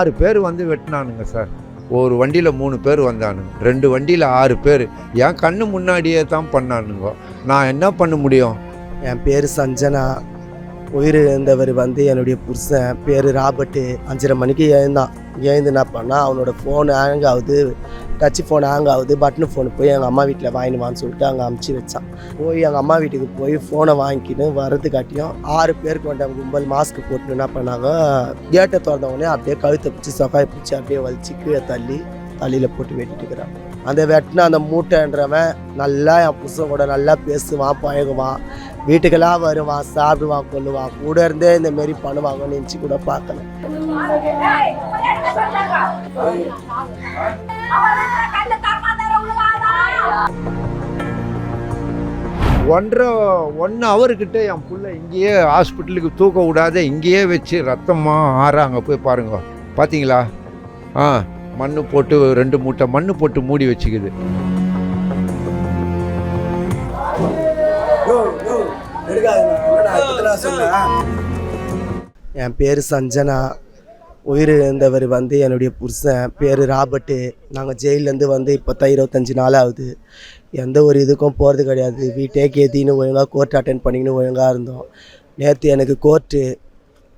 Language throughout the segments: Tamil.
ஆறு பேர் வந்து வெட்டினானுங்க சார். ஒரு வண்டியில் மூணு பேர் வந்தானுங்க. ரெண்டு வண்டியில் ஆறு பேர். என் கண்ணு முன்னாடியே தான் பண்ணானுங்க. நான் என்ன பண்ண முடியும்? என் பேர் சஞ்சனா. உயிர் இழந்தவர் வந்து என்னுடைய புருஷன். பேர் ராபர்ட்டு. அஞ்சரை மணிக்கு எழுந்தான். ஏந்து என்ன பண்ணால் அவனோட ஃபோன் ஹேங் ஆகுது. டச் ஃபோன் ஹேங் ஆகுது பட்டன் ஃபோன் போய் எங்கள் அம்மா வீட்டில் வாங்கினுவான்னு சொல்லிட்டு அங்கே அமுச்சு வச்சான் போய் எங்கள் அம்மா வீட்டுக்கு போய் ஃபோனை வாங்கிக்கின்னு வர்றது காட்டியும் ஆறு பேர் கொண்ட கும்பல் மாஸ்க் போட்டு என்ன பண்ணாங்க கேட்டை திறந்த உடனே அப்படியே கழுத்தை பிடிச்சி சொக்காய் பிடிச்சி அப்படியே வலிச்சு கீழே தள்ளி தலையில் போட்டு வெட்டிட்டு இருக்கிறான் அந்த வெட்டின அந்த மூட்டைன்றவன் நல்லா என் புருஷன் கூட நல்லா பேசுவான் பழகுவான் வீட்டுக்கெல்லாம் வருவான் சாப்பிடுவான் கொள்ளுவான் கூட இருந்தே இந்த மாரி பண்ணுவாங்கன்னு நினச்சி கூட பார்க்கல ஒன்றரை ஒன் ஹவர்கிட்ட என் பிள்ளை இங்கேயே ஹாஸ்பிட்டலுக்கு தூக்க விடாத இங்கேயே வச்சு ரத்தமாக ஆறாங்க. போய் பாருங்க. பார்த்தீங்களா ஆ மண் போட்டு ரெண்டு மூட்டை மண் போட்டு மூடி வச்சுக்குது. என் பேர் சஞ்சனா. உயிரிழந்தவர் வந்து என்னுடைய புருஷன். பேர் ராபர்ட்டு. நாங்கள் ஜெயிலேருந்து வந்து இப்போ இருபத்தஞ்சி நாள் ஆகுது எந்த ஒரு இதுக்கும் போகிறது கிடையாது. வீட்டே கேத்தின்னு ஒழுங்காக கோர்ட் அட்டென்ட் பண்ணிக்கின்னு ஒழுங்காக இருந்தோம். நேற்று எனக்கு கோர்ட்டு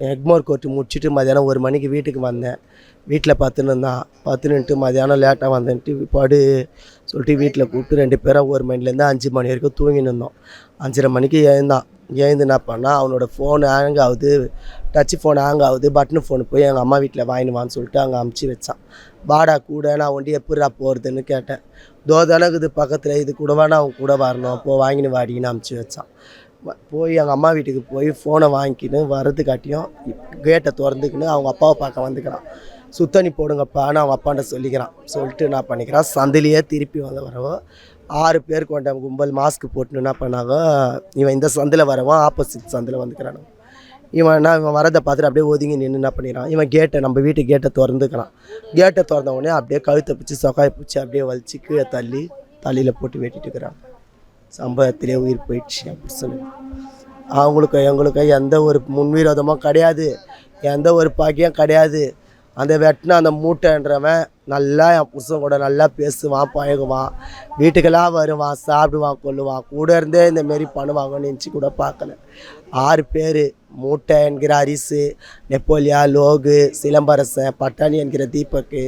எக்மோர் கோர்ட்டு முடிச்சுட்டு மதியானம் ஒரு மணிக்கு வீட்டுக்கு வந்தேன். வீட்டில் பார்த்துன்னு தான் பார்த்துன்னுட்டு மதியானம் லேட்டாக வந்தேன்ட்டு படு சொல்லிட்டு வீட்டில் கூப்பிட்டு ரெண்டு பேரும் ஒரு மணிலேருந்து அஞ்சு மணி வரைக்கும் தூங்கின்னு இருந்தோம். அஞ்சரை மணிக்கு எழுந்தான். ஏந்து என்ன பண்ணால் அவனோட ஃபோன் ஹேங் ஆகுது. டச் ஃபோன் ஹேங் ஆகுது. பட்டன் ஃபோன் போய் எங்கள் அம்மா வீட்டில் வாங்கினுவான்னு சொல்லிட்டு அங்கே அமுச்சு வச்சான். வாடா கூட நான் ஒண்டி எப்படிடா போகிறதுன்னு கேட்டேன். தோ தானே இது பக்கத்தில் இது கூடவா நான் அவன் கூட வரணும். அப்போ வாங்கின்னு வாடின்னு அமுச்சு வச்சான். போய் எங்கள் அம்மா வீட்டுக்கு போய் ஃபோனை வாங்கிக்கின்னு வரது காட்டியும் கேட்டை திறந்துக்கின்னு அவங்க அப்பாவை பார்க்க வந்துக்கிறான். சுத்தணி போடுங்கப்பான்னு அவங்க அப்பாண்ட சொல்லிக்கிறான். சொல்லிட்டு என்ன பண்ணிக்கிறான்? சந்திலேயே திருப்பி வந்து வரவோ ஆறு பேர் கொண்ட கும்பல் மாஸ்க் போட்டுன்னு என்ன பண்ணாங்க? இவன் இந்த சந்தில் வரவன் ஆப்போசிட் சந்தில் வந்துக்கிறானு. இவன் என்ன இவன் வரதை பார்த்துட்டு அப்படியே ஒதுங்கி நின்று என்ன பண்ணிக்கிறான்? இவன் கேட்டை நம்ம வீட்டு கேட்டை திறந்துக்கிறான். கேட்டை திறந்த உடனே அப்படியே கழுத்தை பிடிச்சி சொக்காய் பிடிச்சி அப்படியே வலிச்சு கீழே தள்ளி தலையில் போட்டு வெட்டிட்டு இருக்கிறான். சம்பவத்திலே உயிர் போயிடுச்சு அப்படின்னு சொல்லி. அவங்களுக்கு எங்களுக்கு எந்த ஒரு முன்விரோதமும் கிடையாது. எந்த ஒரு பாக்கியம் கிடையாது. அந்த வெட்டின அந்த மூட்டைன்றவன் நல்லா என் புருஷன் கூட நல்லா பேசுவான் பழகுவான். வீட்டுக்கெல்லாம் வருவான் சாப்பிடுவான் கொள்ளுவான் கூட இருந்தே இந்தமாரி பண்ணுவாங்கன்னு நினச்சி கூட பார்க்கல. ஆறு பேர் மூட்டை என்கிற அரிசு நெப்போலியா லோகு சிலம்பரசன் பட்டாணி என்கிற தீபக்கு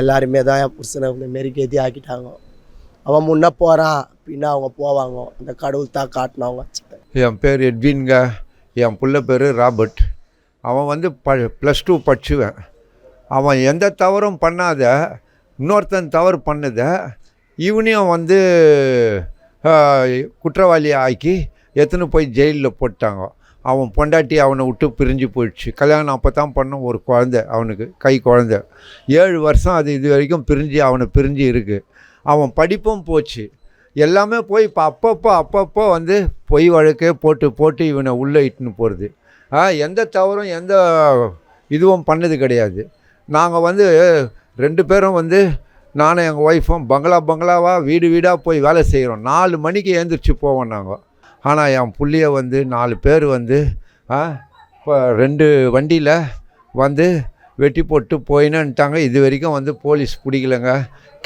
எல்லாருமே தான் என் புருஷனை இந்த மாரி கெதி ஆக்கிட்டாங்க. அவன் முன்னே போகிறான் பின்னா அவங்க போவாங்க. அந்த கடவுள் தான் காட்டினவங்க. என் பேர் எட்வின்ங்க. என் பிள்ளை பேர் ராபர்ட். அவன் வந்து ப ப்ளஸ் டூ படிச்சுவேன். அவன் எந்த தவறும் பண்ணாத இன்னொருத்தன் தவறு பண்ணத இவனையும் வந்து குற்றவாளி ஆக்கி எத்தனை போய் ஜெயிலில் போட்டாங்க. அவன் பொண்டாட்டி அவனை விட்டு பிரிஞ்சு போயிடுச்சு. கல்யாணம் அப்போ தான் பண்ண ஒரு குழந்த அவனுக்கு கை குழந்த. ஏழு வருஷம் அது இது வரைக்கும் பிரிஞ்சு அவனை பிரிஞ்சு இருக்குது அவன் படிப்பும் போச்சு. எல்லாமே போய் இப்போ அப்பப்போ அப்பப்போ வந்து பொய் வழக்கே போட்டு போட்டு இவனை உள்ளே இட்டுன்னு போகிறது எந்த தவறும் எந்த இதுவும் பண்ணது கிடையாது. நாங்கள் வந்து ரெண்டு பேரும் வந்து நானும் எங்கள் ஒய்ஃபும் பங்களா பங்களாவாக வீடு வீடாக போய் வேலை செய்கிறோம் நாலு மணிக்கு எழுந்திரிச்சு போவோம் நாங்கள் ஆனால் என் புள்ளிய வந்து நாலு பேர் வந்து இப்போ ரெண்டு வண்டியில் வந்து வெட்டி போட்டு போயினுன்ட்டாங்க. இது வரைக்கும் வந்து போலீஸ் பிடிக்கலங்க.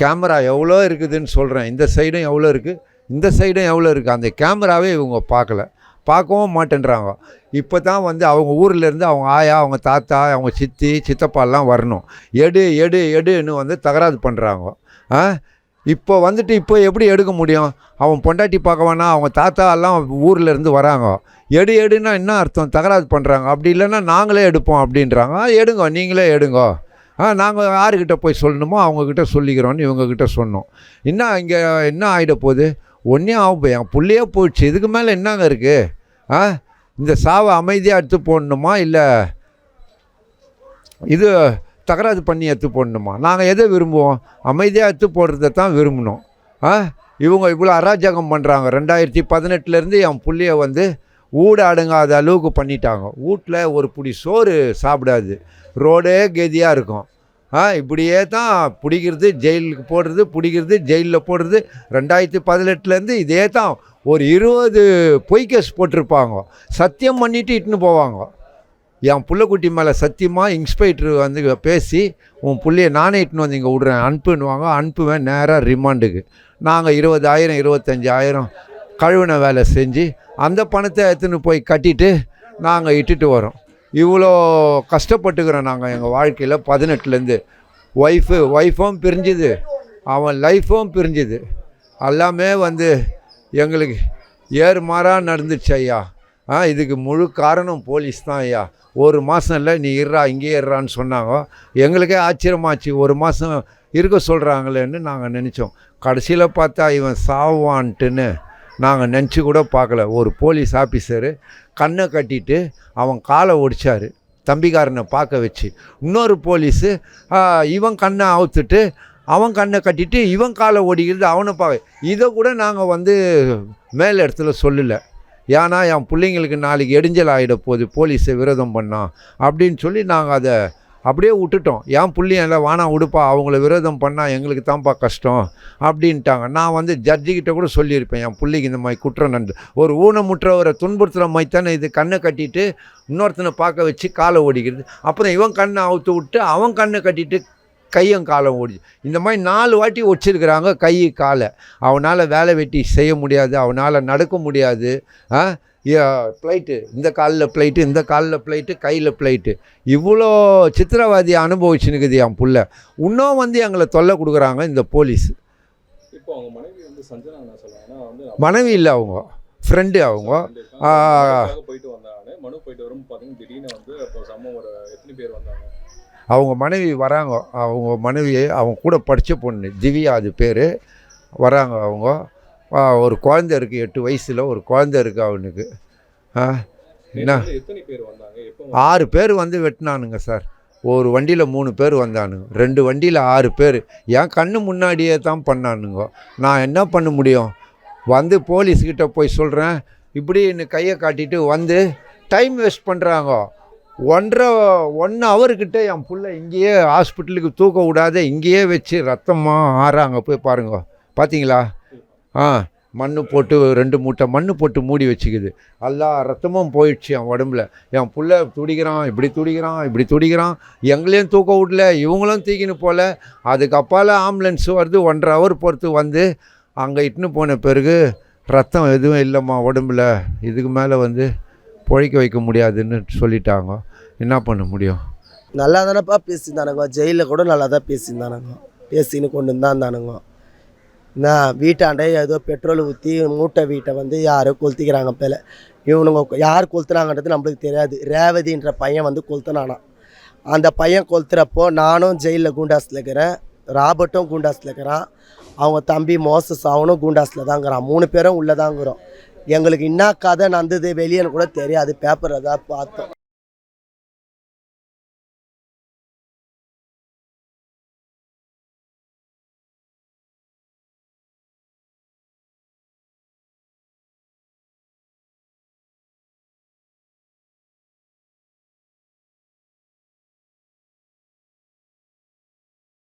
கேமரா எவ்வளோ இருக்குதுன்னு சொல்கிறேன் இந்த சைடும் எவ்வளோ இருக்குது இந்த சைடும் எவ்வளோ இருக்குது அந்த கேமராவே இவங்க பார்க்கல. பார்க்கவும் மாட்டேன்றாங்க. இப்போ தான் வந்து அவங்க ஊர்லேருந்து அவங்க ஆயா அவங்க தாத்தா அவங்க சித்தி சித்தப்பாலாம் வரணும். எடு எடு எடுன்னு வந்து தகராறு பண்ணுறாங்க ஆ? இப்போ வந்துட்டு இப்போ எப்படி எடுக்க முடியும்? அவன் பொண்டாட்டி பார்க்க வேணாம் அவங்க தாத்தா எல்லாம் ஊர்ல இருந்து வராங்க. எடு எடுன்னா என்ன அர்த்தம்? தகராறு பண்ணுறாங்க அப்படி இல்லைன்னா நாங்களே எடுப்போம் அப்படின்றாங்க. எடுங்க நீங்களே எடுங்க. ஆ நாங்கள் யாருக்கிட்ட போய் சொல்லணுமோ அவங்கக்கிட்ட சொல்லிக்கிறோன்னு இவங்கக்கிட்ட சொன்னோம். என்ன இங்கே என்ன ஆகிட போகுது? ஒன்றே ஆகும் போய் என் புள்ளையே போயிடுச்சு. இதுக்கு மேலே என்னங்க இருக்குது ஆ? இந்த சாவை அமைதியாக எடுத்து போடணுமா? இல்லை இது தகராறு பண்ணி எடுத்து போடணுமா? நாங்கள் எதை விரும்புவோம்? அமைதியாக எடுத்து போடுறத தான் விரும்பணும். ஆ? இவங்க இவ்வளோ அராஜகம் பண்ணுறாங்க ரெண்டாயிரத்தி பதினெட்டுலேருந்து என் புள்ளைய வந்து ஊடாடுங்காத அளவுக்கு பண்ணிட்டாங்க. வீட்டில் ஒரு புடி சோறு சாப்பிடாது. ரோடே கெதியாக இருக்கும். ஆ இப்படியே தான் பிடிக்கிறது ஜெயிலுக்கு போடுறது பிடிக்கிறது ஜெயிலில் போடுறது. ரெண்டாயிரத்தி பதினெட்டுலேருந்து இதே தான். ஒரு இருபது பொய் கேஸ் போட்டிருப்பாங்க. சத்தியம் பண்ணிட்டு இட்டுன்னு போவாங்க. என் புள்ளக்குட்டி மேலே சத்தியமாக இன்ஸ்பெக்டர் வந்து பேசி உன் பிள்ளைய நானே இட்டுன்னு வந்து இங்கே விட்றேன். அனுப்புன்னுவாங்க. அனுப்புவேன் நேராக ரிமாண்டுக்கு நாங்கள் இருபதாயிரம் இருபத்தஞ்சாயிரம் கழுவின வேலை செஞ்சு அந்த பணத்தை எடுத்துன்னு போய் கட்டிட்டு நாங்கள் இட்டுட்டு வரோம். இவ்வளோ கஷ்டப்பட்டுக்கிறோம் நாங்கள் எங்கள் வாழ்க்கையில் பதினெட்டுலேருந்து. ஒய்ஃபு ஒய்ஃபும் பிரிஞ்சுது. அவன் லைஃப்பும் பிரிஞ்சுது. எல்லாமே வந்து எங்களுக்கு ஏறு மாறாக நடந்துச்சு ஐயா. ஆ இதுக்கு முழு காரணம் போலீஸ் தான் ஐயா. ஒரு மாதம் இல்லை நீ இருறா இங்கேயே இருறான்னு சொன்னாங்க. எங்களுக்கே ஆச்சரியமாச்சு. ஒரு மாதம் இருக்க சொல்கிறாங்களேன்னு நாங்கள் நினச்சோம். கடைசியில் பார்த்தா இவன் சாவான்ட்டுன்னு. நாங்கள் நினச்சி கூட பார்க்கல. ஒரு போலீஸ் ஆஃபீஸரு கண்ணை கட்டிட்டு அவன் காலை ஒடிச்சார். தம்பிக்காரனை பார்க்க வச்சு. இன்னொரு போலீஸு இவன் கண்ணை அவுத்துட்டு அவன் கண்ணை கட்டிட்டு இவன் காலை ஓடிக்கிறது அவனை பார்க்க. இதை கூட நாங்கள் வந்து மேல் இடத்துல சொல்லலை. ஏன்னா என் பிள்ளைங்களுக்கு நாளைக்கு இடைஞ்சல் ஆகிட போகுது. போலீஸை விரோதம் பண்ணான் அப்படின்னு சொல்லி நாங்கள் அதை அப்படியே விட்டுட்டோம். என் புள்ளையும் இல்லை வானா விடுப்பா அவங்கள விரோதம் பண்ணால் எங்களுக்கு தான்ப்பா கஷ்டம். அப்படின்ட்டாங்க. நான் வந்து ஜட்ஜிக்கிட்ட கூட சொல்லியிருப்பேன் என் பிள்ளைக்கு இந்த மாதிரி குற்றம் நடந்து ஒரு ஊனமுற்றவரை துன்புறுத்துகிற மாதிரி தானே இது. கண்ணை கட்டிட்டு இன்னொருத்தனை பார்க்க வச்சு காலை ஓடிக்கிறது. அப்புறம் இவன் கண்ணை அவுத்து விட்டு அவன் கண்ணை கட்டிட்டு கையும் காலம் ஓடி இந்த மாதிரி நாலு வாட்டி வச்சிருக்கிறாங்க கை காலை. அவனால் வேலை வெட்டி செய்ய முடியாது. அவனால் நடக்க முடியாது. ஆ? ஃப்ளைட்டு இந்த காலில் ஃப்ளைட்டு இந்த காலில் ஃப்ளைட்டு கையில் ஃப்ளைட்டு இவ்வளோ சித்திரவாதி அனுபவிச்சுனுக்குது என் புள்ள. இன்னும் வந்து எங்களை தொல்லை கொடுக்குறாங்க இந்த போலீஸ். இப்போ அவங்க மனைவி இல்லை அவங்க. ஃப்ரெண்டு அவங்க. அவங்க மனைவி வராங்க. அவங்க மனைவி அவங்க கூட படித்த பொண்ணு திவ்யா அது பேர். வராங்க அவங்க. ஒரு குழந்தை இருக்குது எட்டு வயசில் ஒரு குழந்தை இருக்குது அவனுக்கு. என்ன? பேர் வந்தாங்க? ஆறு பேர் வந்து வெட்டினானுங்க சார். ஒரு வண்டியில் மூணு பேர் வந்தானுங்க. ரெண்டு வண்டியில் ஆறு பேர். என் கண்ணு முன்னாடியே தான் பண்ணானுங்க. நான் என்ன பண்ண முடியும்? வந்து போலீஸ்கிட்ட போய் சொல்கிறேன் இப்படி இன்னும் கையை காட்டிட்டு வந்து டைம் வேஸ்ட் பண்ணுறாங்க ஒன்றரை ஒன் ஹவர்கிட்ட என் புள்ள இங்கேயே ஹாஸ்பிட்டலுக்கு தூக்க விடாத இங்கேயே வச்சு ரத்தமாக ஆறாங்க. போய் பாருங்க. பார்த்தீங்களா ஆ. மண் போட்டு ரெண்டு மூட்டை மண்ணு போட்டு மூடி வச்சுக்குது. எல்லா ரத்தமும் போயிடுச்சு என் உடம்புல. என் புள்ள துடிக்கிறான் இப்படி துடிக்கிறான் இப்படி துடிக்கிறான். எங்களையும் தூக்க விடல இவங்களும் தூக்கின்னு போகல அதுக்கப்பால் ஆம்புலன்ஸ் வருது ஒன்றரை ஹவர் பொறுத்து வந்து அங்கே இட்டுன்னு போன பிறகு ரத்தம் எதுவும் இல்லைம்மா உடம்புல. இதுக்கு மேலே வந்து பொழைக்க வைக்க முடியாதுன்னு சொல்லிட்டாங்க. என்ன பண்ண முடியும்? நல்லா தானேப்பா பேசியிருந்தானுங்க. ஜெயிலில் கூட நல்லா தான் பேசியிருந்தானுங்க. பேசின்னு கொண்டு தான் இருந்தானுங்க நான் வீட்டாண்டே ஏதோ பெட்ரோல் ஊற்றி மூட்டை வீட்டை வந்து யாரோ கொளுத்திக்கிறாங்க பேல. இவனுங்க யார் கொளுத்துனாங்கன்றது நம்மளுக்கு தெரியாது. ரேவதின்ற பையன் வந்து கொளுத்துனானா. அந்த பையன் கொளுத்துறப்போ நானும் ஜெயிலில் கூண்டாஸில் இருக்கிறேன். ராபர்ட்டும் கூண்டாஸில் இருக்கிறான். அவங்க தம்பி மோசஸ் அவனும் கூண்டாஸில் தாங்கிறான் மூணு பேரும் உள்ளே தாங்கிறோம் எங்களுக்கு என்ன கதை நடந்தது வெளியேன்னு கூட தெரியாது. பேப்பரில் தான் பார்த்தோம்.